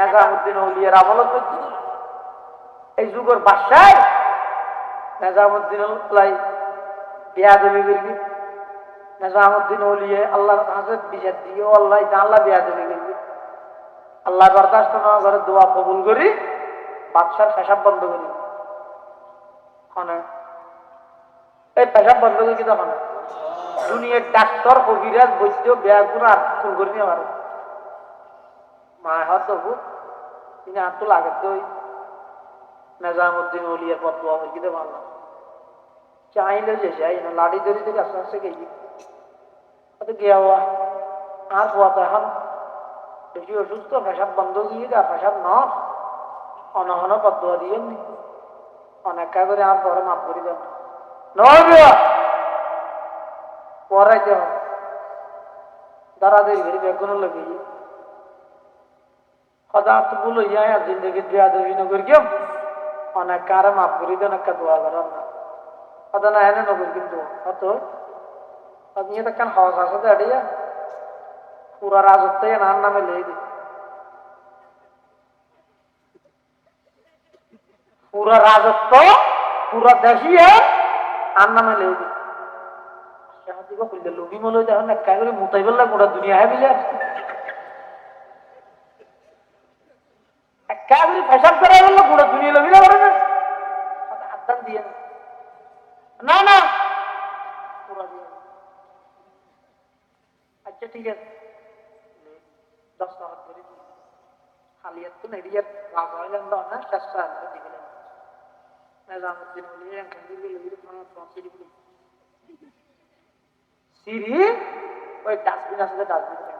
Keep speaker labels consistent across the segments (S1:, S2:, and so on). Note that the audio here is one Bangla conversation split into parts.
S1: নেজামুদ্দিন উলিয়ার আমলত করছি এই যুগের বাসায় নেজামুদ্দিন বিয়া আল্লাহর বিচার দিয়ে আল্লাহ আল্লাহ বিয়া দেবী করবি। আল্লাহ বরদাস্ত না করে দোয়া কবুল করি, বাদশার পেশাব বন্ধ করি। হনে এই পেশাব বন্ধ করি কিন্তু হনে দুনিয়ার ডাক্তার, কবিরাজ, বৈদ্য বিয়া গুণ আর ফুল করি নিয়ে পারে মা হাত দেবো তিনি লাগে তো ওই নেজামুদ্দিন উলিয়ার দোয়া করি দিতে পারলাম চাইলে যে যাই না লাড়ি ধরি ধরে আস্তে আস্তে গেছি তো গিয়া হওয়া আর তো এখন। বেশি অসুস্থ পেশাব বন্ধ গিয়ে গা পেশাব ন। অনহন পদ্মা দিয়ে নি। অনেকা করে আর পরে মাফ করে দেব নয় পরাইতে হবে দাঁড়াদারি করে বেগুন লগে সদা তো বলো ইয়া জিন্দগি দিয়া দেবী নগর কেউ অনেক কারে মাফ করে দেন, একটা দোয়া করার না সদা না, এনে নগর কিন্তু অত। আপনি এটা কেন হওয়া আছে দাঁড়িয়ে পুরা রাজত্ব এনার নামে লেগে দিই। পুরা রাজত্ব, পুরা দেশিয়ে আর নামে লেগে দিই। সাহায্য করলে লুবি মলে যখন একা করে মুতাই বললে গোটা দুনিয়া হ্যাঁ মিলে একা করে বললে গোটা দুনিয়া লবি না করে না? আদান দিয়ে না। না পুরা দিয়ে আচ্ছা ঠিক আছে। দশ টাকা করে হালিয়াত তো নেড়িয়ার রাজা হইলেন না চেষ্টা আমরা দিবেন নিজামুদ্দিন বলি এখন দিলে লবির ফানা পৌঁছে দিবি সিঁড়ি? ওই ডাস্টবিন আছে ডাস্টবিন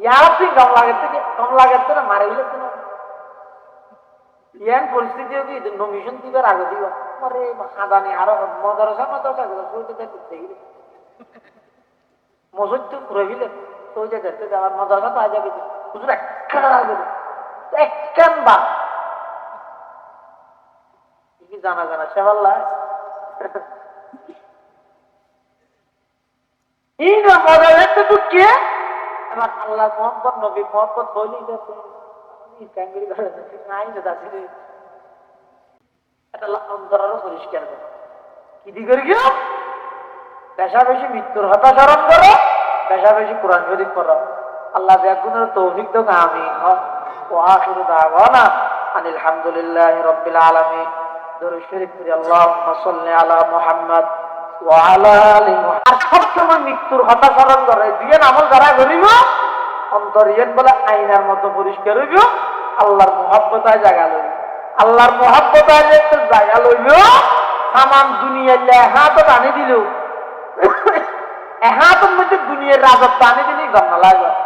S1: ইয়ার তুই গম লাগে থেকে গম লাগে তো না মারে গেলে তো না। ইয়ান পরিস্থিতি হবে ಇದು নমিশন দিবার আগে দিব। আরে হাদানি আরও মদরসা মদরসা গুলো সইতে দেখতে গেলে মসজিদ তো রহিলে সইতে দেখতে যাওয়ার আমার আল্লাহ মোহাম্মদ নবী মোহাম্মদ বলি যাতে ক্যাঙ্গুরি ঘরে নাই না এটা অন্তরারও পরিষ্কার করো। কি দি করি গিয়ে পেশা বেশি মৃত্যুর করো পেশা বেশি কোরআন শরীফ করো আল্লাহ ব্যাগুনের তৌফিক তো আমি শরীফ আলা মুহাম্মদ। আর সবসময় মৃত্যুর হতা স্মরণ করে। দিয়ে আমল যারা করিব। অন্তর ইয়েন বলে আইনার মতো পরিষ্কার হইব। আল্লাহর মহাব্বতায় জায়গা লইব। আল্লাহর মহাব্বতায় জায়গা লইব, সামান দুনিয়ার এহাতত আনি দিল দুনিয়ার রাজত্ব আনি দিলি গন্না লাগবে।